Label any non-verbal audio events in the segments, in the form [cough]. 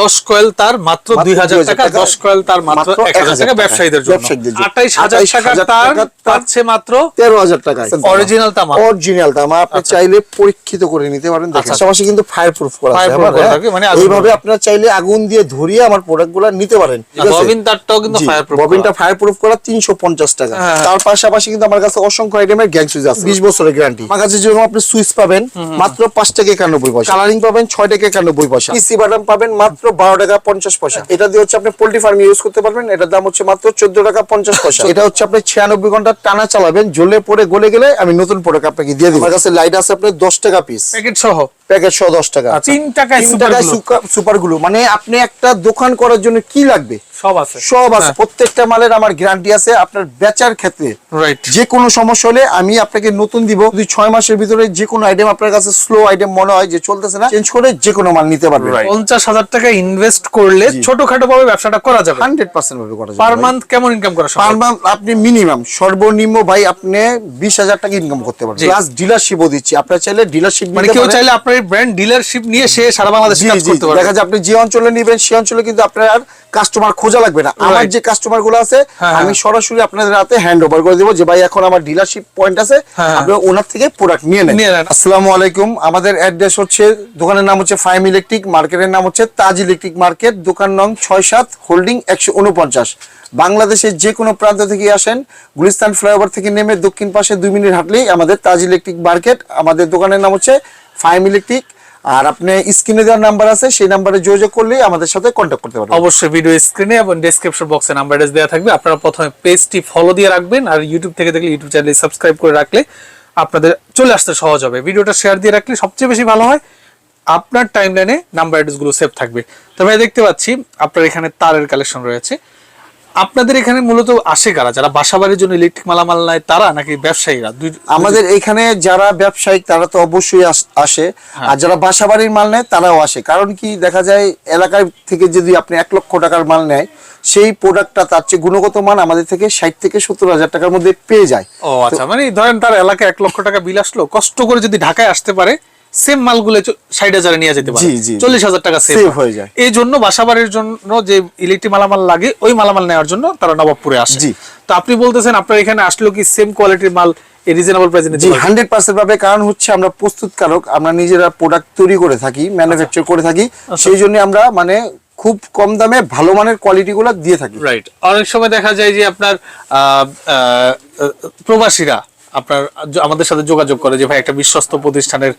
দশ কয়েল তার মাত্র দুই হাজার টাকা দশ কয়েল তার মাত্র এক হাজার টাকা। ব্যবসায়ীদের জন্য। আঠাইশ হাজার টাকা তার পাচ্ছে মাত্র তেরো হাজার টাকা। অরিজিনাল তামা। অরিজিনাল তামা আপনি চাইলে পরীক্ষিত করে নিতে পারেন। আচ্ছা। পাশাপাশি কিন্তু ফায়ার প্রুফ করা হ্যাঁ। থাকে, মানে এইভাবে আপনারা চাইলে আগুন দিয়ে ধরিয়ে আমার প্রোডাক্টগুলা নিতে পারেন। ববিন তারটাও কিন্তু ফায়ার প্রুফ ববিনটা ফায়ার প্রুফ করা তিনশো পঞ্চাশ টাকা। হ্যাঁ। তার পাশাপাশি কিন্তু আমার কাছে অসংখ্য আইটেমের গ্যাং সুইচ আছে। বিশ বছরের গ্যারান্টি আমার কাছে যেরকম আপনি সুইচ পাবেন মাত্র পাঁচ টাকা একানব্বই পয়সা। কালারিং পাবেন ছয় টাকা একানব্বই পয়সা। পিসি বাদাম পাবেন মাত্র বারো টাকা পঞ্চাশ পয়সা। এটা দিয়ে হচ্ছে আপনি পোল্ট্রি ফার্ম ইউজ করতে পারবেন। এটার দাম হচ্ছে মাত্র চোদ্দ টাকা পঞ্চাশ পয়সা। এটা হচ্ছে আপনি ছিয়ানব্বই ঘণ্টা টানা চালাবেন জ্বলে পরে গলে গেলে আমি নতুন প্রোডাক্ট আপনাকে দিয়ে দিই আমার কাছে লাইট আছে আপনার দশ টাকা পিস প্যাকেট সহ? প্যাকেট সহ দশ টাকা। আচ্ছা, তিন টাকায় টাকায় সুপারগুলো মানে আপনি একটা দোকান করার জন্য কি লাগবে? সব আছে। সব আছে। হ্যাঁ। প্রত্যেকটা মালের আমার গ্যারান্টি আছে। আপনার বেচার ক্ষেত্রে যে কোনো সমস্যা হলে আমি আপনাকে নতুন দিব। যদি ছয় মাসের ভিতরে যে কোনো আইটেম আপনার কাছে স্লো আইটেম মনে হয় যে চলতেছে না চেঞ্জ করে যে কোনো মাল নিতে পারবেন। পঞ্চাশ হাজার টাকা ইনভেস্ট করলে ছোটখাটো ভাবে ব্যবসাটা করা যাবে। হান্ড্রেড পার্সেন্ট ভাবে করা পার যাবে মান্থ কেমন ইনকাম করা? পার মান্থ আপনি মিনিমাম সর্বনিম্ন ভাই আপনি বিশ হাজার টাকা ইনকাম করতে পারবেন। প্লাস ডিলারশিপও দিচ্ছি। আপনার চাইলে ডিলারশিপ মানে কেউ চাইলে আপনার ব্র্যান্ড ডিলারশিপ নিয়ে সে সারা বাংলাদেশে কাজ করতে পারবে। দেখা যায় আপনি যে অঞ্চলে নিবেন সেই অঞ্চলে কিন্তু আপনার কাস্টমার খোঁজা লাগবে না। আমার যে কাস্টমারগুলো আছে হ্যাঁ, আমি হ্যাঁ। সরাসরি আপনাদের হাতে হ্যান্ড ওভার করে দেবো যে ভাই এখন আমার ডিলারশিপ পয়েন্ট আছে হ্যাঁ। আপনি ওনার থেকে প্রোডাক্ট নিয়ে নেন। আসসালামু আলাইকুম। আমাদের অ্যাড্রেস হচ্ছে দোকানের নাম হচ্ছে ফাইম ইলেকট্রিক মার্কেটের নাম হচ্ছে তাজ ইলেকট্রিক মার্কেট দোকান নং ছয় সাত হোল্ডিং একশো উনপঞ্চাশ। বাংলাদেশের যে কোনো প্রান্ত থেকে আসেন গুলিস্তান ফ্লাইওভার থেকে নেমে দক্ষিণ পাশে দুই মিনিট হাঁটলেই আমাদের তাজ ইলেকট্রিক মার্কেট আমাদের দোকানের নাম হচ্ছে ফাইম ইলেকট্রিক আর আপনি স্ক্রিনে দেওয়ার নাম্বার আছে, সেই নাম্বারে যোগাযোগ করলেই আমাদের সাথে কন্ট্যাক্ট করতে পারবেন। অবশ্যই ভিডিও স্ক্রিনে এবং ডেসক্রিপশন বক্সে নাম্বার অ্যাড্রেস দেওয়া থাকবে। আপনারা প্রথমে পেজটি ফলো দিয়ে রাখবেন, আর ইউটিউব থেকে দেখলে ইউটিউব চ্যানেল সাবস্ক্রাইব করে রাখলে আপনাদের চলে আসতে সহজ হবে। ভিডিওটা শেয়ার দিয়ে রাখলে সবচেয়ে বেশি ভালো হয়, আপনার টাইমলাইনে নাম্বার অ্যাড্রেসগুলো সেভ থাকবে। তবে দেখতে পাচ্ছি আপনার এখানে তারের কালেকশন রয়েছে। আপনাদের এখানে মূলত আসে কারা? যারা বাসাবাড়ির জন্য ইলেকট্রিক মালামাল নেয় তারা নাকি ব্যবসায়ীরা? আমাদের এখানে যারা ব্যবসায়িক তারা তো অবশ্যই আসে হ্যাঁ। আর যারা বাসাবাড়ির মাল নেয় তারাও আসে। কারণ কি দেখা যায় এলাকার থেকে যদি আপনি এক লক্ষ টাকার মাল নেয় সেই প্রোডাক্টটা তার চেয়ে গুণগত মান আমাদের থেকে ষাট থেকে সত্তর হাজার টাকার মধ্যে পেয়ে যায়। ও আচ্ছা। মানে ধরেন তার এলাকায় এক লক্ষ টাকা বিল আসলো কষ্ট করে যদি ঢাকায় আসতে পারে সেম মালগুলো ষাট হাজারে নিয়ে যেতে পারে। চল্লিশ হাজার টাকা সেভ হয়ে যায়। এই জন্য বাসাবাড়ির জন্য যে ইলেকট্রিক মালামাল লাগে ওই মালামাল নেওয়ার জন্য তারা নবাবপুরে আসে জি। তো আপনি বলতেছেন আপনার এখানে আসলো কি সেম কোয়ালিটির মাল রিজনেবল প্রাইসে জি পাবে কারণ হচ্ছে আমরা প্রস্তুতকারক আমরা নিজেরা প্রোডাক্ট তৈরি করে থাকি ম্যানুফ্যাকচার করে থাকি আচ্ছা। সেই জন্য আমরা মানে খুব কম দামে ভালো মানের কোয়ালিটি গুলো দিয়ে থাকি রাইট অনেক সময় দেখা যায় যে আপনার প্রবাসীরা আপনার আমাদের সাথে যোগাযোগ করে যে ভাই একটা বিশ্বস্ত প্রতিষ্ঠানের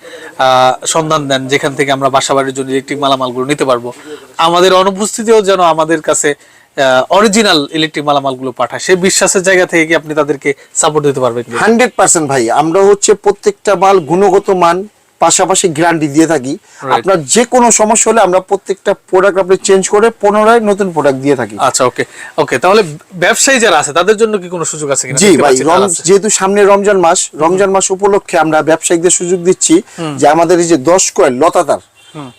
সন্ধান দেন, যেখান থেকে আমরা বাসা বাড়ির জন্য ইলেকট্রিক মালামালগুলো নিতে পারব। আমাদের অনুপস্থিতিও যেন আমাদের কাছে অরিজিনাল ইলেকট্রিক মালামালগুলো পাঠায়। সেই বিশ্বাসের জায়গা থেকে কি আপনি তাদেরকে সাপোর্ট দিতে পারবেন? হান্ড্রেড পার্সেন্ট ভাই, আমরা হচ্ছে প্রত্যেকটা মাল গুণগত মান পাশাপাশি গ্যারান্টি দিয়ে থাকি। আপনার যে কোনো সমস্যা হলে আমরা প্রত্যেকটা প্রোডাক্ট আপনি চেঞ্জ করে পুনরায় নতুন প্রোডাক্ট দিয়ে থাকি। আচ্ছা ওকে ওকে তাহলে ব্যবসায়ী যারা আছে তাদের জন্য কি কোনো সুযোগ আছে কিনা জি ভাই। যেহেতু সামনে রমজান মাস রমজান মাস উপলক্ষে আমরা ব্যবসায়ীদের সুযোগ দিচ্ছি যে আমাদের এই যে দশ কয়েল লতাতার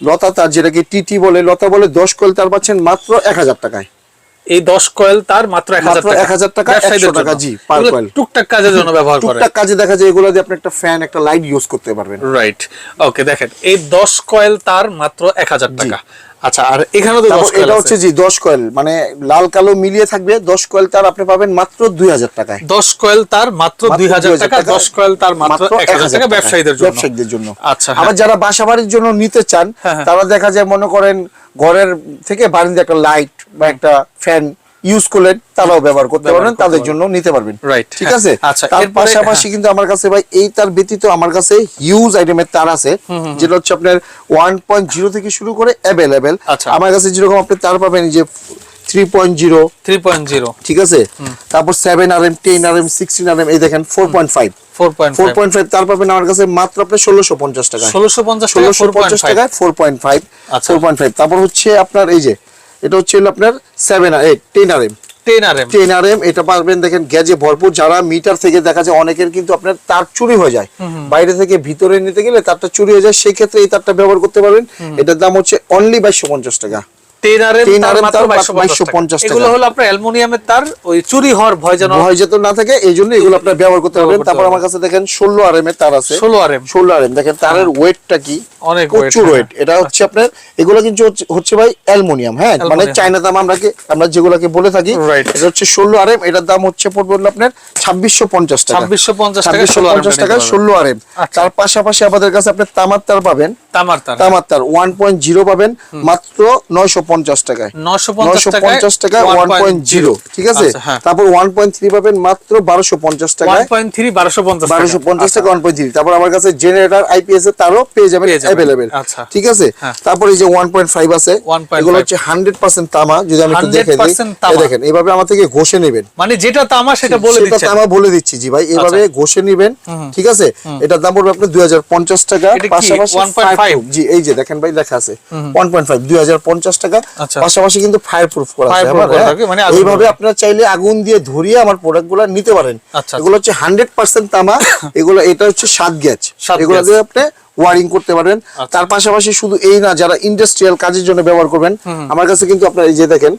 লতাতার যেটাকে টিটি বলে লতা বলে দশ কয়েল তার পাচ্ছেন মাত্র এক হাজার টাকায়। এই দশ কয়েল তার মাত্র এক হাজার মাত্র টাকা। 1000 টাকা, টাকা, জি, পার কয়েল টুকটাক কাজের জন্য ব্যবহার করে। টুকটাক কাজে দেখা যায় এগুলো দিয়ে আপনি একটা ফ্যান একটা লাইট ইউজ করতে পারবেন। রাইট ওকে দেখেন এই দশ কয়েল তার মাত্র এক হাজার টাকা। আচ্ছা আর এখানে তো এটা হচ্ছে জি দশ কয়েল মানে লাল কালো মিলিয়ে থাকবে দশ কয়েল তার আপনি পাবেন মাত্র দুই হাজার টাকায়। দশ কয়েল তার মাত্র মাত্র দুই হাজার 2000 টাকা টাকা, দশ কয়েল তার মাত্র টাকা ব্যবসায়ীদের জন্য। ব্যবসায়ীদের জন্য। আচ্ছা হ্যাঁ। আবার যারা বাসা বাড়ির জন্য নিতে চান হ্যাঁ, হ্যাঁ। তারা দেখা যায় মনে করেন ঘরের থেকে বাড়িতে একটা লাইট বা একটা ফ্যান ইউজ করলেন তারাও ব্যবহার করতে পারবেন তাদের জন্য নিতে পারবেন। Right, ঠিক। আছে? [laughs] আচ্ছা, তার পাশাপাশি কিন্তু আমার কাছে ভাই এই তার ব্যতীত আমার কাছে হিউজ আইটেমের তার আছে যেটা হচ্ছে আপনার ওয়ান পয়েন্ট জিরো থেকে শুরু করে অ্যাভেলেবেল আচ্ছা। আমার কাছে যেরকম আপনি তার পাবেন যে three point zero three point zero ঠিক আছে? তারপর seven R M ten R M sixteen R M এই দেখেন ফোর পয়েন্ট ফাইভ তার পাবেন আমার কাছে মাত্র আপনার ষোলোশো পঞ্চাশ টাকা ষোলোশো পঞ্চাশ ষোলোশো পঞ্চাশ টাকায় four point five. Four point five তারপর হচ্ছে আপনার এই যে এটা হচ্ছে আপনার সেভেন আর eight ten R M ten R M ten R M এটা পারবেন দেখেন গ্যাজে ভরপুর। যারা মিটার থেকে দেখা যায় অনেকের কিন্তু আপনার তার চুরি হয়ে যায়। বাইরে থেকে ভিতরে নিতে গেলে তারটা চুরি হয়ে যায় সেই ক্ষেত্রে এই তারটা ব্যবহার করতে পারবেন। এটার দাম হচ্ছে অনলি বাইশশো পঞ্চাশ টাকা। 10 RM 10 তার RM মাত্র তার 2250 2250 এগুলো হলো আপনার অ্যালুমিনিয়ামের তার ওই চুরি হওয়ার ভয় যেন ভয় যাতে না থাকে এই জন্য এগুলো আপনার ব্যবহার করতে পারবেন। তারপর আমার কাছে দেখেন ষোলো আর এম এর তার আছে। 16 RM ষোলো আর এম। দেখেন তারের ওয়েটটা কি? অনেক প্রচুর হ্যাঁ। ওয়েট এটা হচ্ছে আপনার এগুলো কিন্তু হচ্ছে- ভাই অ্যালুমিনিয়াম হ্যাঁ? মানে। চায়না দাম আমরা যেগুলোকে বলে থাকি. এটা হচ্ছে ষোলো আর এম। এটার দাম হচ্ছে পড়বে আপনার ছাব্বিশশো পঞ্চাশ টাকা। ছাব্বিশশো 16 RM পঞ্চাশ টাকা ষোলো আর এম। আচ্ছা। তার পাশাপাশি আমাদের কাছে আপনি তামার তার পাবেন তামার তার। তামার তার ওয়ান পয়েন্ট জিরো পাবেন মাত্র নয়শো পঞ্চাশ টাকায়। 950 নয়শো পঞ্চাশ টাকা ওয়ান পয়েন্ট জিরো ঠিক আছে? আচ্ছা, হ্যাঁ। তারপর ওয়ান পয়েন্ট থ্রি পাবেন মাত্র বারোশো পঞ্চাশ টাকায়। 1.3 1250 বারোশো পঞ্চাশ আচ্ছা। টাকা ওয়ান পয়েন্ট থ্রি তারপর আমার কাছে জেনারেটর আইপিএস এর তারও পেয়ে যাবেন। অ্যাভেলেবেল আচ্ছা। ঠিক আছে? হ্যাঁ। তারপর এই যে ওয়ান পয়েন্ট ফাইভ আছে এগুলো হচ্ছে হান্ড্রেড পার্সেন্ট তামা যদি আমি একটু দেখে দিই। 100% দেখেন এইভাবে আমার থেকে ঘষে নেবেন। মানে যেটা তামা সেটা বলে সেটা তামা বলে দিচ্ছি জি ভাই এভাবে ঘষে নিবেন ঠিক আছে? এটার দাম পড়বে আপনার দুই হাজার পঞ্চাশ টাকা এটা পাশাপাশি 1.5? জি এই যে দেখেন ভাই লেখা আছে ওয়ান পয়েন্ট ফাইভ দুই হাজার পঞ্চাশ টাকা আচ্ছা। পাশাপাশি কিন্তু ফায়ার প্রুফ করা আছে হ্যাঁ। মানে এইভাবে। আপনারা চাইলে আগুন দিয়ে ধরিয়ে আমার নিতে পারেন আচ্ছা, এগুলো হচ্ছে হান্ড্রেড পার্সেন্ট তামা [coughs] এগুলো এটা হচ্ছে সাত গ্যাচ সাত এগুলো। দিয়ে আপনি ওয়ারিং করতে পারেন আচ্ছা। তার পাশাপাশি শুধু এই না যারা ইন্ডাস্ট্রিয়াল কাজের জন্য ব্যবহার করবেন আমার কাছে কিন্তু আপনার এই যে দেখেন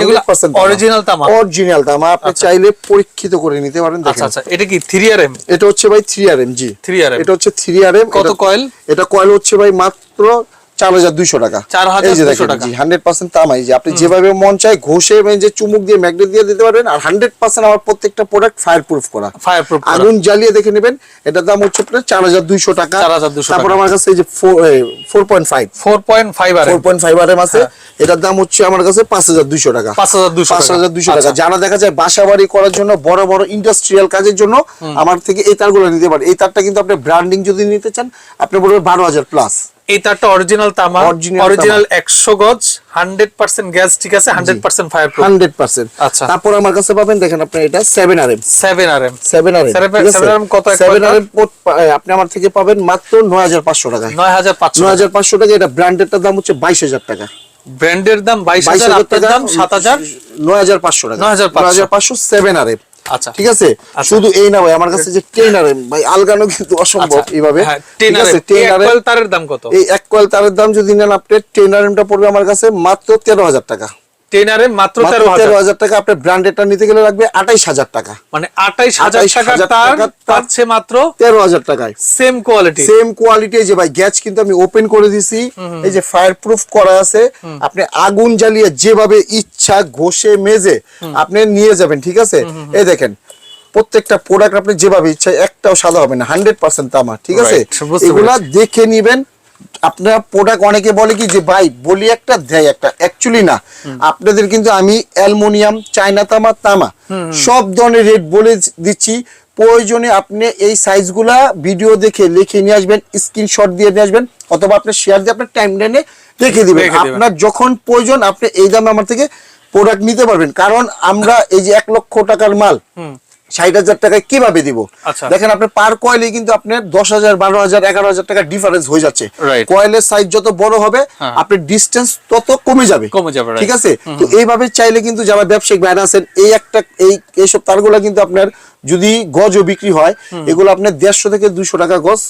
এগুলো কিন্তু অরিজিনাল তামা? অরিজিনাল তামা। আপনি চাইলে পরীক্ষিত করে নিতে পারেন আচ্ছা আচ্ছা এটা কি 3 RM এটা হচ্ছে ভাই জি। 3RM এটা হচ্ছে কত coil? এটা কয়েল হচ্ছে ভাই মাত্র চার হাজার দুইশো টাকা। এই যে দেখেন হান্ড্রেড পার্সেন্ট তামাই যে আপনি যেভাবে মন চায় ঘষে যে চুমুক দিয়ে ম্যাগনেট দিয়ে দিতে পারবেন আর হান্ড্রেড পার্সেন্ট আমার প্রত্যেকটা প্রোডাক্ট ফায়ার প্রুফ করা। Fireproof করা। আগুন জ্বালিয়ে দেখে নেবেন এটার দাম হচ্ছে আপনার চার হাজার দুইশো টাকা। তারপর আমার কাছে এই যে four point five 4.5 RM four point five আর আছে। এটার দাম হচ্ছে আমার কাছে পাঁচ হাজার দুইশো টাকা। 5200 পাঁচ হাজার দুইশো টাকা। আচ্ছা। যারা দেখা যায় বাসা বাড়ি করার জন্য বড় বড় ইন্ডাস্ট্রিয়াল কাজের জন্য আমার থেকে এই তারগুলো নিতে পারেন এই তারটা কিন্তু আপনি ব্র্যান্ডিং যদি নিতে চান আপনি বলবেন বারো হাজার প্লাস এটা তারটা অরিজিনাল তামা অরিজিনাল 100 গজ 100% গ্যাস ঠিক আছে 100% ফায়ার 100% আচ্ছা। তারপর আমার কাছে পাবেন দেখেন আপনি এটা 7RM 7RM 7RM 7RM কত 7RM আপনি আমার থেকে পাবেন মাত্র 9500 টাকা। 9500 9500 টাকা। এটা ব্র্যান্ডেডটার দাম হচ্ছে 22000 টাকা। ব্র্যান্ডের দাম 22000 টাকা দাম 7000 9500 টাকা 9500 9500 7RM আচ্ছা। ঠিক আছে? শুধু এই না ভাই আমার কাছে যে টেন ভাই আলগানো কিন্তু অসম্ভব আচ্ছা, এইভাবে। হ্যাঁ, ঠিক আছে? তারের দাম কত? এই এক কয়েল তারের দাম যদি নেন আপনি ট্রেনারটা পড়বে আমার কাছে মাত্র তেরো হাজার টাকা। 10 RM মাত্র মাত্র 13000 তেরো হাজার টাকা আপনি ব্র্যান্ডেডটা নিতে গেলে লাগবে আঠাইশ হাজার টাকা। মানে 28000 28,000 টাকা তার পাচ্ছে মাত্র তেরো হাজার টাকায়। সেম কোয়ালিটি সেম কোয়ালিটি যে ভাই গ্যাস কিন্তু আমি ওপেন করে দিছি। এই যে ফায়ার প্রুফ করা আছে আপনি আগুন জ্বালিয়ে যেভাবে ইচ্ছা ঘষে মেজে আপনি নিয়ে যাবেন ঠিক আছে? এই দেখেন প্রত্যেকটা প্রোডাক্ট আপনি যেভাবে ইচ্ছা একটাও সাদা হবে না হান্ড্রেড পার্সেন্ট তামা ঠিক আছে? এগুলা দেখে নিবেন আপনার প্রোডাক্ট অনেকে বলে কি যে ভাই বলি একটা দেয় একটা। অ্যাকচুয়ালি না। আপনাদের কিন্তু আমি অ্যালুমিনিয়াম চায়না তামা তামা সব ধরনের রেট বলে দিচ্ছি। প্রয়োজনে আপনি এই সাইজগুলা ভিডিও দেখে লিখে নিয়ে আসবেন স্ক্রিনশট দিয়ে নিয়ে আসবেন অথবা আপনি শেয়ার দিয়ে আপনার টাইম লাইনে দেখে দিবেন। রেখে দিবেন। আপনার যখন প্রয়োজন আপনি এই দামে আমার থেকে প্রোডাক্ট নিতে পারবেন। কারণ আমরা এই যে এক লক্ষ টাকার মাল ষাট হাজার টাকায় কীভাবে দিব আচ্ছা। দেখেন আপনি পার কয়েলে কিন্তু আপনার দশ হাজার বারো হাজার এগারো হাজার টাকা ডিফারেন্স হয়ে যাচ্ছে. কয়েলের সাইজ যত বড় হবে হ্যাঁ। আপনার ডিস্টেন্স তত কমে যাবে কমে যাবে, ঠিক আছে তো এইভাবে চাইলে কিন্তু যারা ব্যবসায়িক ভাইরা আছেন এই একটা এই এইসব তারগুলা কিন্তু আপনার যদি গজও বিক্রি হয় এগুলো আপনার দেড়শো থেকে দুশো টাকা গজ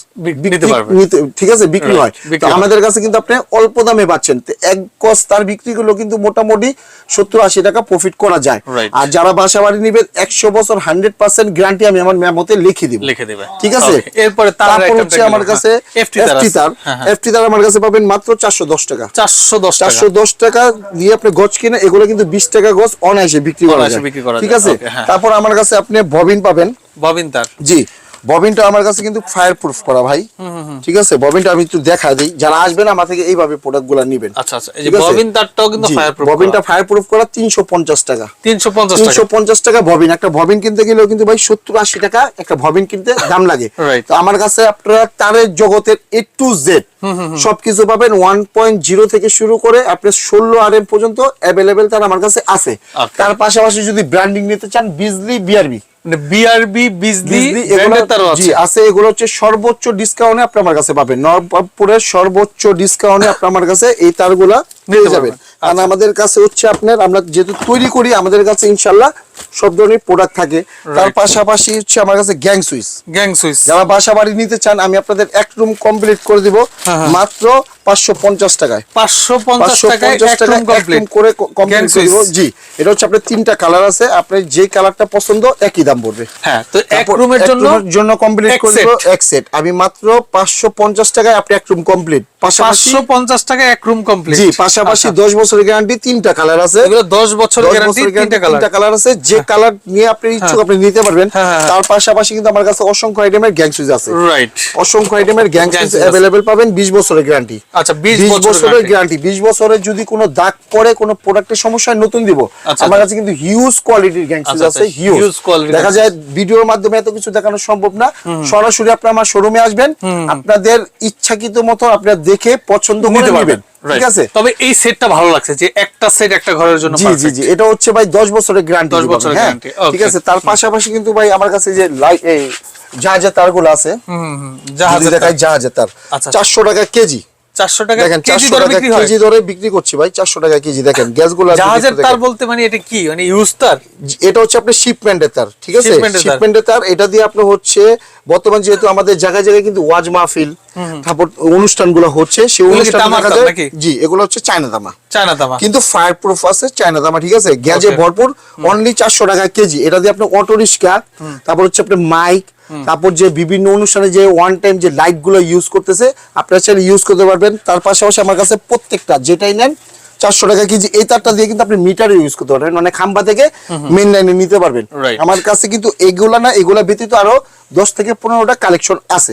ঠিক আছে বিক্রি হয়। তো আমাদের কাছে কিন্তু আপনি অল্প দামে পাচ্ছেন। এক গজ তার বিক্রি গুলো কিন্তু মোটামুটি সত্তর আশি টাকা প্রফিট করা যায়। আর যারা বাসা বাড়ি নিবেন একশো বছর হান্ড্রেড পার্সেন্ট গ্যারান্টি আমি আমার মেমোতে লিখে দিব। লিখে দিবে। ঠিক আছে? এরপরে তারপর হচ্ছে আমার কাছে হ্যাঁ, FT তার। তার। হ্যাঁ, হ্যাঁ। এফটি তার আমার কাছে পাবেন মাত্র চারশো দশ টাকা। চারশো দশ চারশো দশ টাকা দিয়ে আপনি গজ কিনে এগুলো কিন্তু বিশ টাকা গজ অনায়াসে বিক্রি করা যায়। ঠিক আছে? হ্যাঁ। তারপর আমার কাছে আপনি ববিন পাবেন? ববিন তার। জি ববিনটা আমার কাছে কিন্তু ফায়ার প্রুফ করা ভাই। ঠিক আছে? ববিনটা আমি একটু দেখা দিই। যারা আসবেন আমার থেকে এইভাবে প্রোডাক্টগুলা নিবেন। আচ্ছা আচ্ছা। এই যে ববিন তারটাও কিন্তু ফায়ার প্রুফ ববিনটা ফায়ার প্রুফ করা তিনশো পঞ্চাশ টাকা। 350 টাকা। তিনশো পঞ্চাশ টাকা ববিন। একটা ববিন কিনতে গেলেও কিন্তু ভাই সত্তর আশি টাকা একটা ববিন কিনতে দাম লাগে। তো আমার কাছে আপনারা তারের জগতের এ টু জেড সবকিছু পাবেন। ওয়ান পয়েন্ট জিরো থেকে শুরু করে আপনি ষোলো আর এম পর্যন্ত অ্যাভেলেবেল তার আমার কাছে আছে। তার পাশাপাশি যদি ব্র্যান্ডিং নিতে চান বিজলি বিআরবি বিআরবি বিজলি বিজলি এগুলো জি আছে। এগুলো হচ্ছে সর্বোচ্চ ডিসকাউন্টে আপনি আমার কাছে পাবেন। সর্বোচ্চ ডিসকাউন্টে আপনি আমার কাছে এই তারগুলা যাবেন। কারণ আমাদের কাছে হচ্ছে আপনার আমরা যেহেতু তৈরি করি আমাদের কাছে ইনশাল্লাহ সব ধরনের প্রোডাক্ট থাকে। তার পাশাপাশি হচ্ছে আমার কাছে গ্যাং সুইচ গ্যাং সুইচ যারা বাসা বাড়ি নিতে চান আমি আপনাদের এক রুম কমপ্লিট করে দিব হ্যাঁ, হ্যাঁ। মাত্র পাঁচশো পঞ্চাশ টাকায়। পাঁচশো পঞ্চাশ টাকায় পঞ্চাশ এক টাকা রুম কমপ্লিট করে কমপ্লিট করে দিব। জি এটা হচ্ছে আপনার তিনটা কালার আছে আপনার যে কালারটা পছন্দ একই দাম পড়বে। হ্যাঁ তো এক রুমের জন্য জন্য কমপ্লিট করে দিব এক সেট আমি মাত্র পাঁচশো পঞ্চাশ টাকায় আপনি এক রুম কমপ্লিট পাশাপাশি পাঁচশো পঞ্চাশ টাকায় এক রুম কমপ্লিট জি পাশাপাশি দশ বছরের গ্যারান্টি তিনটা কালার আছে। দশ বছরের গ্যারান্টি তিনটা কালার আছে। যে কালার নিয়ে আপনি ইচ্ছুক আপনি নিতে পারবেন হ্যাঁ, হ্যাঁ, হ্যাঁ। তার পাশাপাশি কিন্তু আমার কাছে অসংখ্য আইটেমের গ্যাং সুইচ আছে। রাইট অসংখ্য আইটেমের গ্যাং সুইচ অ্যাভেলেবেল পাবেন 20 বছরের গ্যারান্টি আচ্ছা 20 20 বছরের গ্যারান্টি 20 বছরের যদি কোনো দাগ পড়ে কোনো প্রোডাক্টের সমস্যা হয়, নতুন দিব আচ্ছা, আমার আচ্ছা। কাছে কিন্তু হিউজ কোয়ালিটির গ্যাং সুইচ আচ্ছা, আছে আচ্ছা, হিউজ quality দেখা যায় ভিডিওর মাধ্যমে এত কিছু দেখানো সম্ভব না। সরাসরি আপনি আমার শোরুমে আসবেন আপনাদের ইচ্ছাকৃত মতো আপনারা দেখে পছন্দ করে নেবেন। পারবেন ঠিক আছে? তবে এই সেটটা ভালো লাগছে যে একটা সেট একটা ঘরের জন্য জি জি জি। এটা হচ্ছে ভাই 10 বছরের গ্যারান্টি 10 বছরের guarantee, ঠিক আছে তার পাশাপাশি কিন্তু ভাই আমার কাছে যে এই জাহাজের তারগুলো আছে হুম, হুম, হুম। যদি জাহাজের তার। আচ্ছা। 400 টাকা কেজি। চারশো টাকা কেজি দরে বিক্রি হয়। কেজি দরে বিক্রি করছি ভাই 400 টাকা কেজি। দেখেন গ্যাসগুলো আপনি জাহাজের তার বলতে মানে এটা কি? মানে ইউজ তার? এটা হচ্ছে আপনার শিপমেন্টের তার ঠিক আছে? Shipment শিপমেন্টের তার এটা দিয়ে আপনার হচ্ছে বর্তমান যেহেতু আমাদের জায়গায় জায়গায় কিন্তু ওয়াজ মাহফিল তারপর অনুষ্ঠানগুলো হচ্ছে সেই অনুষ্ঠান? জি এগুলো হচ্ছে চায়না তামা। চায়না তামা। কিন্তু ফায়ার প্রুফ আছে চায়না দামা ঠিক আছে? গ্যাজে ভরপুর অনলি চারশো টাকা কেজি। এটা দিয়ে আপনি অটো রিক্সা তারপর হচ্ছে আপনার মাইক তারপর যে বিভিন্ন অনুষ্ঠানে যে ওয়ান টাইম যে লাইটগুলো ইউজ করতেছে আপনারা চাইলে ইউজ করতে পারবেন। তার পাশাপাশি আমার কাছে প্রত্যেকটা যেটাই নেন চারশো টাকা কেজি এই তারটা দিয়ে কিন্তু আপনি মিটারে ইউজ করতে পারবেন। মানে খাম্বা থেকে মেন লাইনে নিতে পারবেন। আমার কাছে কিন্তু এগুলা না এগুলা ব্যতীত আরও দশ থেকে পনেরোটা কালেকশন আছে।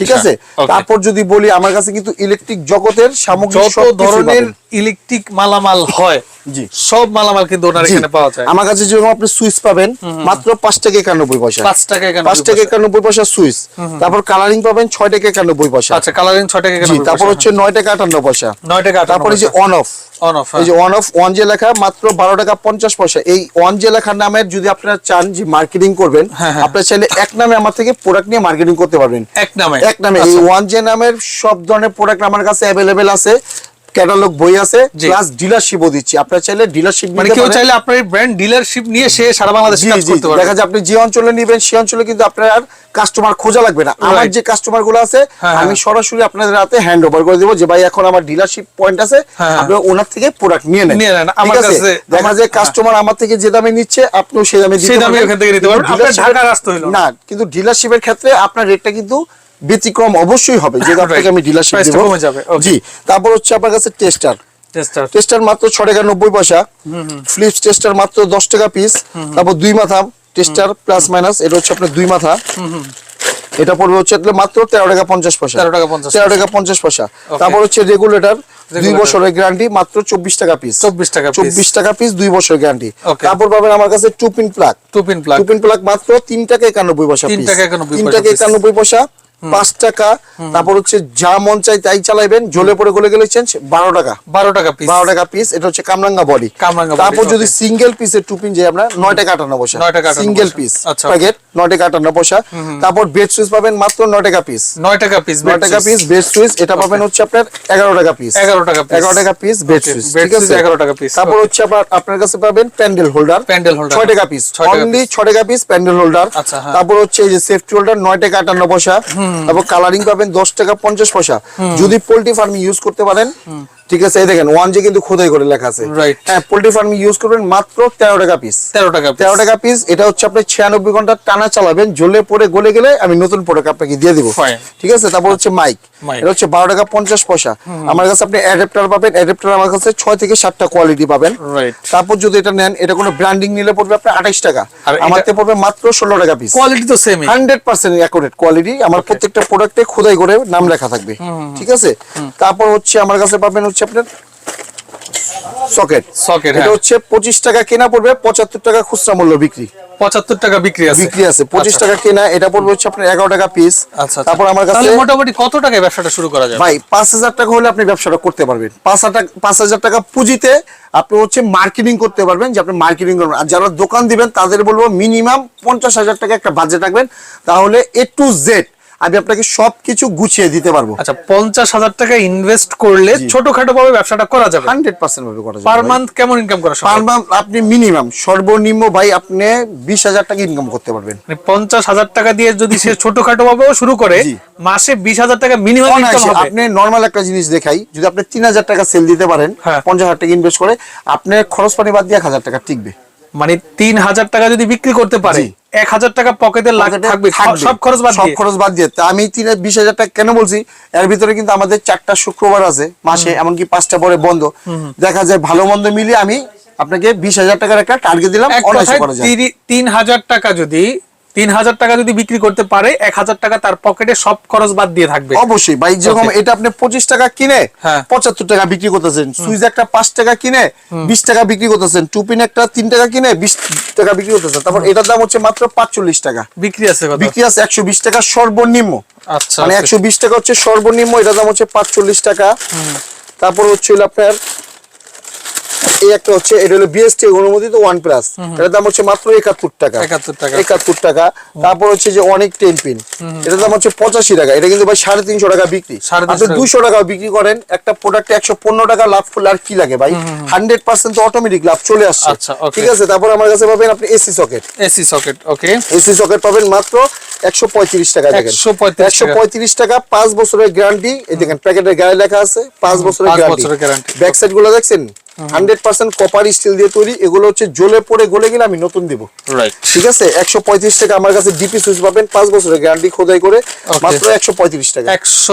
ঠিক আছে? তারপর যদি বলি আমার কাছে কিন্তু ইলেকট্রিক জগতের সামগ্রী ধরনের ইলেকট্রিক মালামাল হয় জি। সব মালামাল কিন্তু ওনার এখানে পাওয়া যায়। আমার কাছে যেরকম আপনি সুইচ পাবেন মাত্র পাঁচ টাকা একানব্বই পয়সা। পাঁচ টাকা পাঁচ টাকা পয়সা। একানব্বই পয়সা সুইচ। তারপর কালারিং পাবেন ছয় টাকা একানব্বই পয়সা। আচ্ছা কালারিং ছয় টাকা তারপর হচ্ছে নয় টাকা আটান্ন পয়সা। নয় টাকা তারপরে যে। অন অফ On off, এই যে। অন অফ ওয়ান যে লেখা মাত্র বারো টাকা পঞ্চাশ পয়সা। এই ওয়ান যে লেখার নামের যদি আপনারা চান যে মার্কেটিং করবেন হ্যাঁ, হ্যাঁ। আপনারা চাইলে এক নামে আমার থেকে প্রোডাক্ট নিয়ে মার্কেটিং করতে পারবেন। এক নামে। এক নামে। এই আচ্ছা। ওয়ান জে নামের সব ধরনের প্রোডাক্ট আমার কাছে অ্যাভেলেবেল আছে। ক্যাটালগ বই আছে। প্লাস ডিলারশিপও দিচ্ছি। আপনারা চাইলে ডিলারশিপ মানে কেউ চাইলে আপনার ব্র্যান্ড ডিলারশিপ নিয়ে সে সারা বাংলাদেশে কাজ করতে পারবে। দেখা যায় আপনি যে অঞ্চলে নিবেন সেই অঞ্চলে কিন্তু আপনার আর কাস্টমার খোঁজা লাগবে না। আমার যে কাস্টমারগুলো আছে হ্যাঁ, আমি হ্যাঁ। সরাসরি আপনাদের হাতে হ্যান্ড ওভার করে দেবো যে ভাই এখন আমার ডিলারশিপ পয়েন্ট আছে হ্যাঁ। আপনি ওনার থেকে প্রোডাক্ট নিয়ে নেন। আমার কাছে- দেখা যায় কাস্টমার আমার থেকে যে দামে নিচ্ছে আপনিও সেই দামে দিতে সেই দামে ওখান থেকে নিতে পারবেন। না কিন্তু ডিলারশিপের ক্ষেত্রে আপনার রেটটা কিন্তু ব্যতিক্রম অবশ্যই হবে যে দাম Right. থেকে আমি ডিলারশিপ দেবো. জি তারপর হচ্ছে আপনার কাছে টেস্টার টেস্টার টেস্টার মাত্র ছ টাকা নব্বই পয়সা ফ্লিপস টেস্টার মাত্র দশ টাকা পিস তারপর দুই মাথা টেস্টার প্লাস মাইনাস এটা হচ্ছে আপনার দুই মাথা। এটা পড়বে হচ্ছে মাত্র তেরো টাকা পঞ্চাশ পয়সা। 13 টাকা 50 তেরো টাকা পঞ্চাশ পয়সা। তারপর হচ্ছে রেগুলেটর দুই বছরের গ্যারান্টি মাত্র চব্বিশ টাকা পিস 24 টাকা। চব্বিশ টাকা পিস দুই বছরের গ্যারান্টি তারপর পাবেন আমার কাছে two pin plug two pin plug two pin plug মাত্র তিন টাকা একানব্বই পয়সা তিন। টাকা 91 তিন পয়সা টাকা piece। একানব্বই পয়সা। পাঁচ টাকা তারপর হচ্ছে যা মন চাই তাই চালাইবেন জ্বলে পড়ে গলে গেলে চেঞ্জ বারো টাকা। বারো টাকা পিস বারো টাকা পিস এটা হচ্ছে কামরাঙ্গা বডি কামরাঙ্গা তারপর যদি সিঙ্গেল পিসের টু পিন যে আমরা নয় টাকা আটান্ন পয়সা। 9 টাকা সিঙ্গেল পিস প্যাকেট নয় টাকা আটান্ন পয়সা। তারপর বেড সুইচ পাবেন মাত্র নয় টাকা পিস নয় টাকা পিস নয় টাকা পিস বেড সুইচ এটা পাবেন হচ্ছে আপনার এগারো টাকা পিস 11 টাকা। এগারো টাকা পিস বেড সুইচ ঠিক আছে? 11 টাকা পিস তারপর হচ্ছে আপনার আপনার কাছে পাবেন প্যান্ডেল হোল্ডার প্যান্ডেল holder। ছয় টাকা পিস 6 টাকা অনলি ছয় টাকা পিস প্যান্ডেল হোল্ডার আচ্ছা, হ্যাঁ। তারপর হচ্ছে এই যে সেফটি হোল্ডার নয় টাকা আটান্ন পয়সা। তারপর কালারিং পাবেন দশ টাকা পঞ্চাশ পয়সা। যদি পোল্ট্রি ফার্মিং ইউজ করতে পারেন ঠিক আছে এই দেখেন ওয়ান জি কিন্তু খোদাই করে লেখা আছে। হ্যাঁ পোল্ট্রি ফার্মিং ইউজ করবেন মাত্র তেরো টাকা পিস তেরো টাকা তেরো টাকা পিস এটা হচ্ছে আপনি ছিয়ানব্বই ঘণ্টা টানা চালাবেন জ্বলে পড়ে গলে গেলে আমি নতুন প্রোডাক্ট আপনাকে দিয়ে দিব। ঠিক আছে তারপর হচ্ছে মাইক এটা হচ্ছে বারো টাকা পঞ্চাশ পয়সা। আমার কাছে আপনি অ্যাডাপ্টার পাবেন অ্যাডাপ্টার আমার কাছে ছয় থেকে সাতটা কোয়ালিটি পাবেন। তারপর যদি এটা নেন এটা কোনো ব্র্যান্ডিং নিলে পড়বে আপনার আঠাইশ টাকা। আর আমার থেকে পড়বে মাত্র ষোলো টাকা পিস কোয়ালিটি তো সেমই হান্ড্রেড পার্সেন্ট অ্যাকুরেট কোয়ালিটি আমার প্রত্যেকটা প্রোডাক্টে খোদাই করে নাম লেখা থাকবে। ঠিক আছে? তারপর হচ্ছে আমার কাছে পাবেন হচ্ছে আপনার সকেট। সকেট এটা হ্যাঁ। হচ্ছে পঁচিশ টাকা কেনা পড়বে পঁচাত্তর টাকা খুচরা মূল্য বিক্রি। পঁচাত্তর টাকা বিক্রি আছে। বিক্রি আছে পঁচিশ আচ্ছা। টাকা কেনা এটা পড়বে হচ্ছে আপনার এগারো টাকা পিস আচ্ছা তারপর আমার কাছে মোটামুটি কত টাকায় ব্যবসাটা শুরু করা যাবে ভাই পাঁচ হাজার টাকা হলে আপনি ব্যবসাটা করতে পারবেন। পাঁচ হাজার টাকা পাঁচ হাজার টাকা পুঁজিতে আপনি হচ্ছে মার্কেটিং করতে পারবেন যে আপনি মার্কেটিং করবেন। আর যারা দোকান দিবেন তাদের বলব মিনিমাম পঞ্চাশ হাজার টাকা একটা বাজেট রাখবেন। তাহলে এ টু জেড আমি আপনাকে সবকিছু গুছিয়ে দিতে পারব। আচ্ছা পঞ্চাশ হাজার টাকা ইনভেস্ট করলে ছোটখাটো ভাবে ব্যবসাটা করা যাবে? হান্ড্রেড পার্সেন্ট ভাবে করা পার যাবে মান্থ কেমন ইনকাম করা পার মান্থ আপনি মিনিমাম সর্বনিম্ন ভাই আপনি বিশ হাজার টাকা ইনকাম করতে পারবেন। মানে পঞ্চাশ হাজার টাকা দিয়ে যদি সে ছোটখাটো ভাবেও শুরু করে মাসে বিশ হাজার টাকা মিনিমাম আপনি নর্মাল একটা জিনিস দেখাই যদি আপনি তিন হাজার টাকা সেল দিতে পারেন হ্যাঁ। পঞ্চাশ হাজার টাকা ইনভেস্ট করে আপনার খরচ পানি বাদ দিয়ে এক হাজার টাকা টিকবে। মানে তিন হাজার টাকা যদি বিক্রি করতে পারে এক হাজার টাকা পকেটে থাকবে। সব খরচ বাদ সব খরচ বাদ দিয়ে। আমি তিন বিশ হাজার টাকা কেন বলছি? এর ভিতরে কিন্তু আমাদের চারটা শুক্রবার আছে মাসে এমনকি পাঁচটা পরে বন্ধ। দেখা যায় ভালো মন্দ মিলিয়ে আমি আপনাকে বিশ হাজার টাকার একটা টার্গেট দিলাম তিন হাজার টাকা যদি তিন হাজার টাকা যদি বিক্রি করতে পারে এক হাজার টাকা তার পকেটে সব খরচ বাদ দিয়ে থাকবে। অবশ্যই ভাই যেরকম এটা আপনি পঁচিশ টাকা কিনে হ্যাঁ। পঁচাত্তর টাকা বিক্রি করতেছেন সুইচ একটা পাঁচ টাকা কিনে বিশ টাকা বিক্রি করতেছেন টুপিন একটা তিন টাকা কিনে বিশ টাকা বিক্রি করতেছেন। তারপর এটার দাম হচ্ছে মাত্র পাঁচচল্লিশ টাকা। বিক্রি আছে বিক্রি আছে একশো বিশ টাকা সর্বনিম্ন। আচ্ছা মানে একশো বিশ টাকা হচ্ছে সর্বনিম্ন এটার দাম হচ্ছে পাঁচচল্লিশ টাকা। তারপর হচ্ছে আপনার এই একটা হচ্ছে এটা হলো বিএসটি অনুমোদিত ওয়ান প্লাস এটার দাম হচ্ছে মাত্র একাত্তর টাকা। একাত্তর টাকা। তারপর হচ্ছে যে অনেক টেন পিন। এটার দাম হচ্ছে পঁচাশি টাকা। এটা কিন্তু ভাই সাড়ে তিনশো টাকা বিক্রি। 350 আপনি দুশো টাকা। বিক্রি করেন। একটা প্রোডাক্টে একশো পনেরো টাকা লাভ করলে আর কি লাগে ভাই? হান্ড্রেড পার্সেন্ট তো অটোমেটিক লাভ চলে আসছে। আচ্ছা, ঠিক আছে তারপর আমার কাছে পাবেন আপনি AC socket AC socket okay AC socket পাবেন মাত্র একশো পঁয়ত্রিশ টাকা দেখেন। একশো পঁয়ত্রিশ টাকা। পাঁচ বছরের গ্যারান্টি এই দেখেন প্যাকেটের গায়ে লেখা আছে পাঁচ বছরের গ্যারান্টি ব্যাক সাইডগুলো দেখছেন? হান্ড্রেড পার্সেন্ট কপার স্টিল দিয়ে তৈরি। এগুলো হচ্ছে জ্বলে পড়ে গলে গেলে আমি নতুন দিব। ঠিক আছে? একশো পঁয়ত্রিশ টাকা আমার কাছে ডিপি সুইচ পাবেন পাঁচ বছরের গ্যারান্টি খোদাই করে। মাত্র একশো পঁয়ত্রিশ টাকা। একশো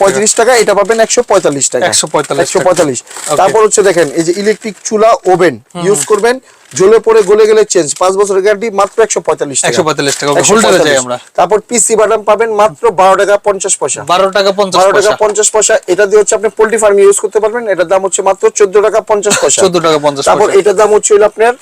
পঁয়ত্রিশ টাকা। এটা পাবেন একশো পঁয়তাল্লিশ টাকা। 145 একশো পঁয়তাল্লিশ। তারপর হচ্ছে দেখেন এই যে ইলেকট্রিক চুলা ওভেন ইউজ করবেন। জ্বলে পড়ে গলে গেলে চেঞ্জ পাঁচ বছরের গ্যারান্টি মাত্র একশো পঁয়তাল্লিশ একশো পঁয়তাল্লিশ টাকা। Okay, 145 হোল্ডারে যাই আমরা। তারপর পিসি বাটাম পাবেন মাত্র বারো টাকা পঞ্চাশ পয়সা। বারো টাকা পঞ্চাশ বারো টাকা পঞ্চাশ পয়সা। এটা দিয়ে হচ্ছে আপনি পোল্ট্রি ফার্ম ইউজ করতে পারবেন। এটার দাম হচ্ছে মাত্র চোদ্দ টাকা পঞ্চাশ পয়সা। 14 টাকা 50 তারপর এটার দাম হচ্ছে আপনার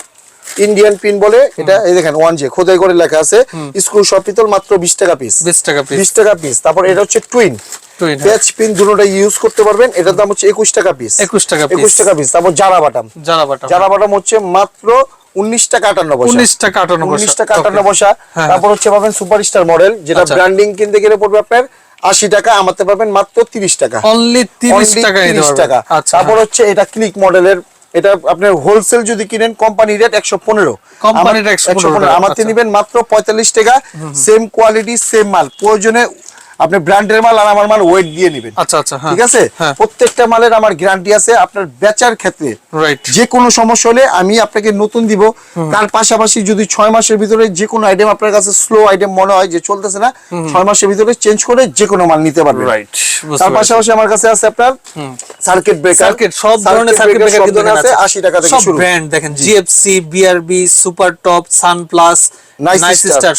ইন্ডিয়ান পিন বলে এটা এই দেখেন ওয়ান জে খোদাই করে লেখা আছে স্ক্রু সব পিতল মাত্র বিশ টাকা পিস বিশ টাকা পিস বিশ টাকা পিস তারপর এটা হচ্ছে টুইন হ্যাঁ। প্যাচ পিন দুটোটা ইউজ করতে পারবেন এটার দাম হচ্ছে একুশ টাকা পিস 21 টাকা একুশ টাকা পিস তারপর জারা বাটাম জানা বাটা জারা বাটাম হচ্ছে মাত্র উনিশ টাকা আটান্ন পয়সা। উনিশ টাকা আটান্ন পয়সা। উনিশ টাকা আটান্ন পয়সা। হ্যাঁ। তারপর হচ্ছে পাবেন সুপারস্টার মডেল যেটা আচ্ছা। ব্র্যান্ডিং কিনতে গেলে পড়বে আপনার আশি টাকা আমাতে পাবেন মাত্র তিরিশ টাকা। অনলি তিরিশ টাকা 30 টাকা। আচ্ছা। তারপর হচ্ছে এটা ক্লিক মডেলের এটা আপনার হোলসেল যদি কিনেন কোম্পানি রেট একশো পনেরো। Company rate 115 টাকা, আমাতে আচ্ছা। নিবেন মাত্র পঁয়তাল্লিশ টাকা সেম কোয়ালিটি সেম মাল। প্রয়োজনে আপনি ব্র্যান্ডের মাল আর আমার মাল ওয়েট দিয়ে নিবেন। আচ্ছা আচ্ছা হ্যাঁ ঠিক আছে? হ্যাঁ। প্রত্যেকটা মালের আমার গ্যারান্টি আছে আপনার বেচার ক্ষেত্রে। রাইট যে কোনো সমস্যা হলে আমি আপনাকে নতুন দিব। তার পাশাপাশি যদি ছয় মাসের ভিতরে যে কোনো আইটেম আপনার কাছে স্লো আইটেম মনে হয় যে চলতেছে না ছয় মাসের ভিতরে চেঞ্জ করে যে কোনো মাল নিতে পারবেন। রাইট তার পাশাপাশি আমার কাছে আছে আপনার সার্কিট ব্রেকার সার্কিট সব ধরনের সার্কিট ব্রেকার কিন্তু আছে আছে। 80 টাকা থেকে সব শুরু। ব্র্যান্ড দেখেন GFC BRB super top star star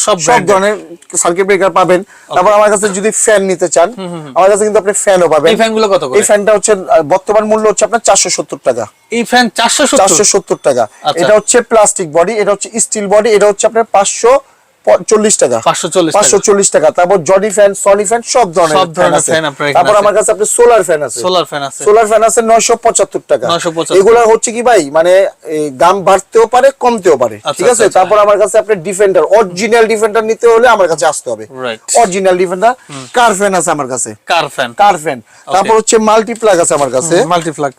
সব সব ধরনের সার্কিট ব্রেকার পাবেন। তারপর আমার কাছে যদি ফ্যান নিতে চান আমার কাছে কিন্তু আপনি ফ্যানও পাবেন। এই ফ্যানগুলো কত এই ফ্যানটা হচ্ছে বর্তমান মূল্য হচ্ছে আপনার চারশো সত্তর টাকা। এই ফ্যান চারশো চারশো সত্তর টাকা। আচ্ছা। এটা হচ্ছে প্লাস্টিক বডি এটা হচ্ছে স্টিল বডি এটা হচ্ছে আপনার পাঁচশো চল্লিশ টাকা। 540 পাঁচশো চল্লিশ টাকা। তারপর জডি ফ্যান সনি ফ্যান সব ধরনের সব ধরনের আছে। fan আপনার এখানে তারপর আমার কাছে আপনার সোলার ফ্যান আছে। সোলার ফ্যান আছে। সোলার ফ্যান আছে নয়শো পঁচাত্তর টাকা। এগুলা হচ্ছে কি ভাই মানে দাম বাড়তেও পারে কমতেও পারে। আচ্ছা, ঠিক আছে? আচ্ছা, তারপর আমার কাছে আপনার ডিফেন্ডার অরিজিনাল ডিফেন্ডার নিতে হলে আমার কাছে আসতে হবে। অরিজিনাল ডিফেন্ডার কার ফ্যান আছে আমার কাছে। কার ফ্যান কার ফ্যান তারপর হচ্ছে মাল্টিপ্লাগ আছে আমার কাছে। মাল্টিপ্লাগ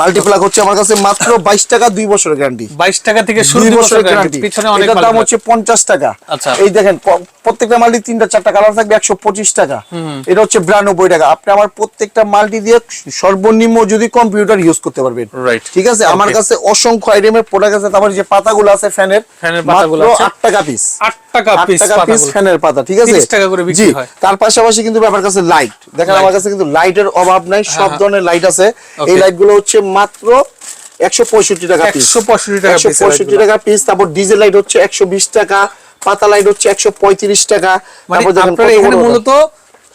মাল্টিপ্লাগ হচ্ছে আমার কাছে মাত্র বাইশ টাকা দুই বছরের গ্যারান্টি 22 টাকা থেকে শুরু দুই দুই বছরের গ্যারান্টি পিছনে অনেক দাম হচ্ছে পঞ্চাশ টাকা। আচ্ছা। এই দেখেন প্রত্যেকটা মালটি তিনটা চারটা কালার থাকবে একশো পঁচিশ টাকা। এটা হচ্ছে বিরানব্বই টাকা। আপনি আমার প্রত্যেকটা মালটি দিয়ে সর্বনিম্ন যদি কম্পিউটার ইউজ করতে পারবেন. ঠিক আছে? আমার কাছে অসংখ্য আইটেমের প্রোডাক্ট আছে। তারপর যে পাতাগুলো আছে ফ্যানের ফ্যানের পাতাগুলো মাত্র আছে। আট টাকা পিস 8 টাকা পিস পিস ফ্যানের পাতা ঠিক আছে? 30 টাকা করে বিক্রি হয়। তার পাশাপাশি কিন্তু ব্যাপার কাছে লাইট দেখেন আমার কাছে কিন্তু লাইটের অভাব নাই সব হ্যাঁ। ধরনের লাইট আছে। এই লাইট হচ্ছে মাত্র একশো পঁয়ষট্টি টাকা পিস 165 টাকা পিস তারপর ডিজেল লাইট হচ্ছে একশো বিশ টাকা পাতা লাইট হচ্ছে একশো পঁয়ত্রিশ টাকা। মানে তারপর দেখেন এখানে বড়। বড়। মূলত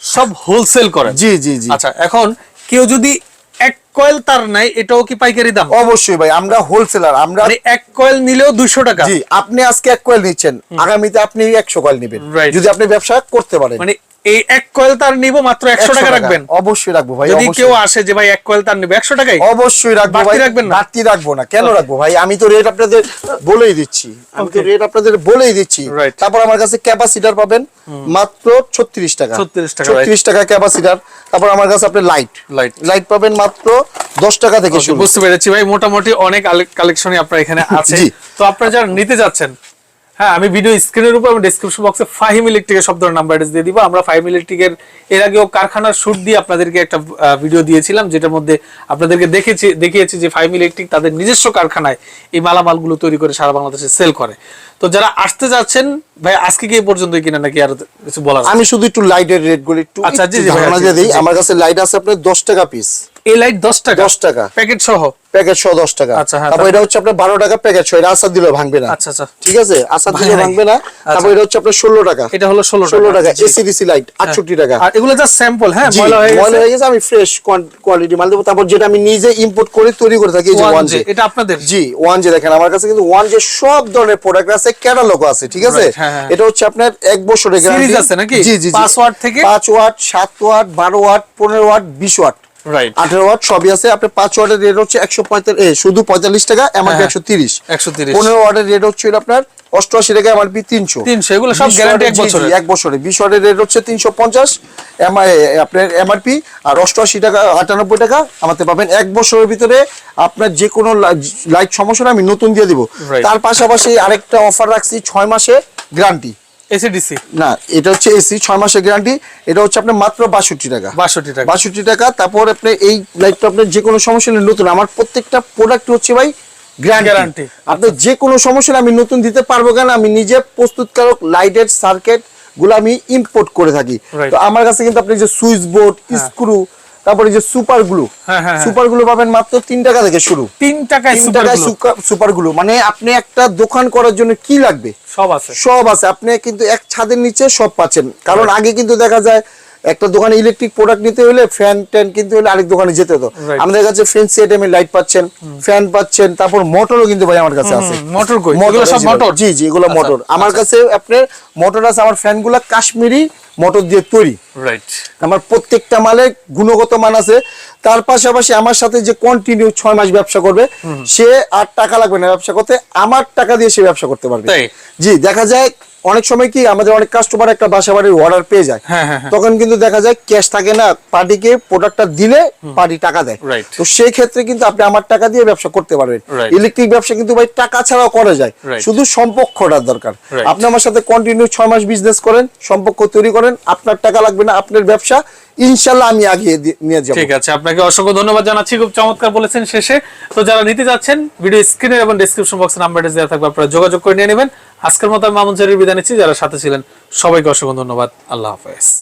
সব হোলসেল করেন। জি জি জি। আচ্ছা এখন কেউ যদি এক কয়েল তার নাই এটাও কি পাইকারি দাম? অবশ্যই ভাই আমরা হোলসেলার আমরা মানে এক কয়েল নিলেও দুইশো টাকা। জি আপনি আজকে এক কয়েল নিচ্ছেন আগামীতে আপনি একশো কয়েল নেবেন। যদি আপনি ব্যবসা করতে পারেন। মানে এই এক কয়েল তার নিব মাত্র একশো টাকা রাখবেন। অবশ্যই রাখব ভাই যদি কেউ আসে যে ভাই এক কয়েল তার নিবে একশো টাকাই? অবশ্যই রাখব ভাই রাখবেন না? বাড়তি রাখব না। কেন রাখব ভাই? আমি তো রেট আপনাদের বলেই দিচ্ছি। আমি তো রেট আপনাদের বলেই দিচ্ছি. তারপর আমার কাছে ক্যাপাসিটার পাবেন মাত্র ছত্রিশ টাকা। 36 টাকা, ছত্রিশ টাকা ক্যাপাসিটার। তারপর আমার কাছে আপনি লাইট Light. লাইট পাবেন মাত্র দশ টাকা থেকে শুরু। বুঝতে পেরেছি ভাই। মোটামুটি অনেক কালেকশনই আপনার এখানে [laughs] আছে। তো আপনারা যারা নিতে যাচ্ছেন হ্যাঁ আমি ভিডিও স্ক্রিনের উপর ডেসক্রিপশন বক্সে ফাহিম ইলেকট্রিকের সব ধরনের নাম্বার দিয়ে দিব। আমরা ফাহিম ইলেকট্রিকের এর আগেও কারখানার শুট দিয়ে আপনাদেরকে একটা ভিডিও দিয়েছিলাম যেটার মধ্যে আপনাদেরকে দেখেছি দেখিয়েছি যে ফাহিম ইলেকট্রিক তাদের নিজস্ব কারখানায় এই মালামালগুলো তৈরি করে সারা বাংলাদেশে সেল করে। তো যারা আসতে যাচ্ছেন ভাই আজকে কি এই পর্যন্তই কিনা নাকি আর কিছু বলার আমি শুধু একটু লাইটের রেটগুলো একটু আচ্ছা, জি, জি। আমার কাছে লাইট আছে আপনার দশ টাকা পিস এই লাইট দশ টাকা? 10 টাকা। প্যাকেট সহ? প্যাকেট সহ টাকা। আচ্ছা, হ্যাঁ, তারপর? এটা হচ্ছে আপনার বারো টাকা প্যাকেট সহ এটা আসার দিলেও ভাঙবে না। আচ্ছা আচ্ছা। ঠিক আছে? আসার ভাঙে ভাঙবে। না। তারপর এটা হচ্ছে আপনার ষোলো টাকা। এটা হলো ষোলো টাকা। এসিডিসি লাইট আটষট্টি টাকা। আর এগুলো জাস্ট স্যাম্পল হ্যাঁ ময়লা হয়ে ময়লা হয়ে গেছে আমি ফ্রেশ কোয়ালিটি মাল দেবো। তারপর যেটা আমি নিজে ইম্পোর্ট করে তৈরি করে থাকি এই যে One ওয়ান এটা আপনাদের? জি ওয়ান জে দেখেন আমার কাছে কিন্তু ওয়ান জে সব ধরনের প্রোডাক্ট আছে ক্যাটালগ আছে ঠিক আছে? হ্যাঁ, হ্যাঁ। এটা হচ্ছে আপনার এক বছরের গ্যারান্টি আছে নাকি? জি জি। পাঁচ ওয়াট থেকে? পাঁচ ওয়াট সাত ওয়াট বারো ওয়াট পনেরো ওয়াট বিশ ওয়াট। রাইট আঠারো ওয়াট সবই আছে। আপনার পাঁচ ওয়াটের রেট হচ্ছে একশো পঁয়তাল্লিশ শুধু পঁয়তাল্লিশ টাকা এমআরপি হ্যাঁ, একশো তিরিশ। 130 পনেরো ওয়াটের রেট হচ্ছে আপনার অষ্টআশি টাকা এমআরপি তিনশো। 300 এগুলো সব guarantee এক বছরের। এক বছরে বিশ ওয়াটের রেট হচ্ছে তিনশো পঞ্চাশ আপনার এমআরপি আর অষ্টআশি টাকা আটানব্বই টাকা আমাদের পাবেন এক বছরের ভিতরে। আপনার যে কোনো লাইট সমস্যা আমি নতুন দিয়ে দিব। তার পাশাপাশি আরেকটা অফার রাখছি ছয় মাসে গ্যারান্টি এসিডিসি না এটা হচ্ছে এসি মাসের গ্যারান্টি। এটা হচ্ছে আপনার মাত্র বাষট্টি টাকা। 62 টাকা। বাষট্টি টাকা তারপর আপনি এই লাইটটা আপনার যে কোনো সমস্যা হলে নতুন। আমার প্রত্যেকটা প্রোডাক্ট হচ্ছে ভাই গ্যারান্টি। আপনি যে কোনো সমস্যা আমি নতুন দিতে পারব কেন আমি নিজে প্রস্তুতকারক লাইটের সার্কিটগুলো আমি ইম্পোর্ট করে থাকি। তো আমার কাছে কিন্তু আপনি যে সুইচ বোর্ড স্ক্রু তারপরে যে সুপার গ্লু হ্যাঁ, হ্যাঁ, হ্যাঁ। সুপার গ্লু পাবেন মাত্র তিন টাকা থেকে শুরু। তিন টাকায় টাকায় সুপার গ্লু। মানে আপনি একটা দোকান করার জন্য কি লাগবে? সব আছে। সব আছে। আপনি কিন্তু এক ছাদের নিচে সব পাচ্ছেন। কারণ আগে কিন্তু দেখা যায় একটা দোকানে ইলেকট্রিক প্রোডাক্ট নিতে হলে ফ্যান ট্যান কিনতে হলে আরেক দোকানে যেতে হতো। আমাদের কাছে ফ্রেন্সি আইটেমের লাইট পাচ্ছেন ফ্যান পাচ্ছেন তারপর মোটরও কিন্তু ভাই আমার কাছে আছে। মোটর কই? মোটর এগুলো সব। মোটর জি জি এগুলো আচ্ছা, মোটর আমার কাছে আপনার মোটর আছে আমার ফ্যানগুলো কাশ্মীরি মোটর দিয়ে তৈরি। রাইট আমার প্রত্যেকটা মালে গুণগত মান আছে। তার পাশাপাশি আমার সাথে যে কন্টিনিউ ছয় মাস ব্যবসা করবে সে আর টাকা লাগবে না ব্যবসা করতে আমার টাকা দিয়ে সে ব্যবসা করতে পারবে। জি দেখা যায় অনেক সময় কি আমাদের অনেক কাস্টমার একটা বাসা বাড়ির অর্ডার পেয়ে যায়। হ্যাঁ, হ্যাঁ, হ্যাঁ। তখন কিন্তু দেখা যায় ক্যাশ থাকে না পার্টিকে প্রোডাক্টটা দিলে পার্টি টাকা দেয়। তো সেই ক্ষেত্রে কিন্তু আপনি আমার টাকা দিয়ে ব্যবসা করতে পারবেন। ইলেকট্রিক ব্যবসা কিন্তু ভাই টাকা ছাড়াও করা যায়। শুধু সম্পর্কটার দরকার। আপনি আমার সাথে কন্টিনিউ ছয় মাস বিজনেস করেন সম্পর্ক তৈরি করেন আপনার টাকা লাগবে না আপনার ব্যবসা ইনশাল্লাহ আমি আগিয়ে নিয়ে যাব। ঠিক আছে, আপনাকে অসংখ্য ধন্যবাদ জানাচ্ছি। খুব চমৎকার বলেছেন শেষে। তো যারা নিতে যাচ্ছেন, ভিডিও স্ক্রিনে এবং ডেসক্রিপশন বক্সে নাম্বারটা দেওয়া থাকবে, আপনারা যোগাযোগ করে নিয়ে নেবেন। আজকের মতো আমি মামুন বিদায় নিচ্ছি। যারা সাথে ছিলেন, সবাইকে অসংখ্য ধন্যবাদ। আল্লাহ হাফেজ।